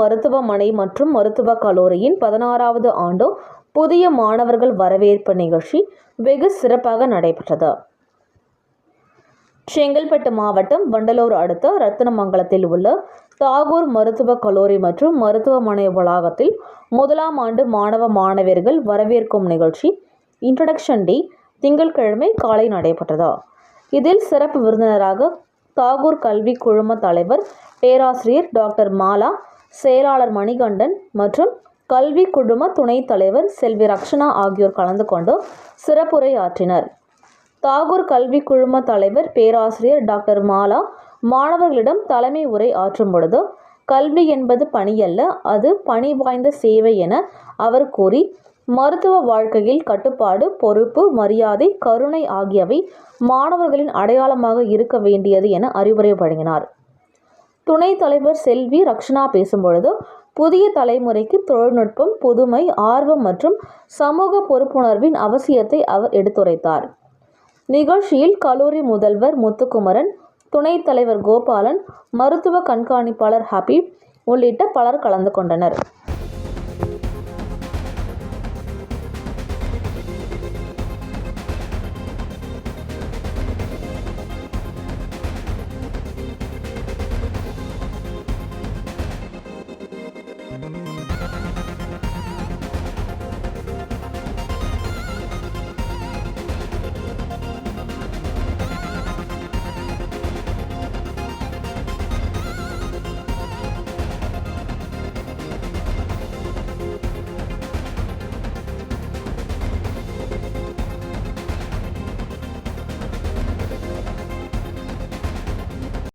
மருத்துவமனை மற்றும் மருத்துவக் கல்லூரியின் பதினாறாவது ஆண்டு புதிய மாணவர்கள் வரவேற்பு நிகழ்ச்சி வெகு சிறப்பாக நடைபெற்றது. செங்கல்பட்டு மாவட்டம் வண்டலூர் அடுத்த ரத்தனமங்கலத்தில் உள்ள தாகூர் மருத்துவக் கல்லூரி மற்றும் மருத்துவமனை வளாகத்தில் முதலாம் ஆண்டு மாணவ மாணவியர்கள் வரவேற்கும் நிகழ்ச்சி இன்ட்ரடக்ஷன் டே திங்கட்கிழமை காலை நடைபெற்றது. இதில் சிறப்பு விருந்தினராக தாகூர் கல்வி குழும தலைவர் பேராசிரியர் டாக்டர் மாலா செயலாளர் மணிகண்டன் மற்றும் கல்வி குழும துணைத் தலைவர் செல்வி ரக்ஷனா ஆகியோர் கலந்து கொண்டு சிறப்புரை ஆற்றினர் தாகூர் கல்வி குழும தலைவர் பேராசிரியர் டாக்டர் மாலா மாணவர்களிடம் தலைமை உரை ஆற்றும் பொழுது கல்வி என்பது பணியல்ல அது பணி வாய்ந்த சேவை என அவர் கூறி மருத்துவ வாழ்க்கையில் கட்டுப்பாடு பொறுப்பு மரியாதை கருணை ஆகியவை மாணவர்களின் அடையாளமாக இருக்க வேண்டியது என அறிவுரை வழங்கினார். துணைத் தலைவர் செல்வி ரக்ஷனா பேசும்பொழுது புதிய தலைமுறைக்கு தொழில்நுட்பம் புதுமை ஆர்வம் மற்றும் சமூக பொறுப்புணர்வின் அவசியத்தை அவர் எடுத்துரைத்தார். நிகழ்ச்சியில் கல்லூரி முதல்வர் முத்துக்குமரன் துணைத் தலைவர் கோபாலன் மருத்துவ கண்காணிப்பாளர் ஹபீப் உள்ளிட்ட பலர் கலந்து கொண்டனர். Bye.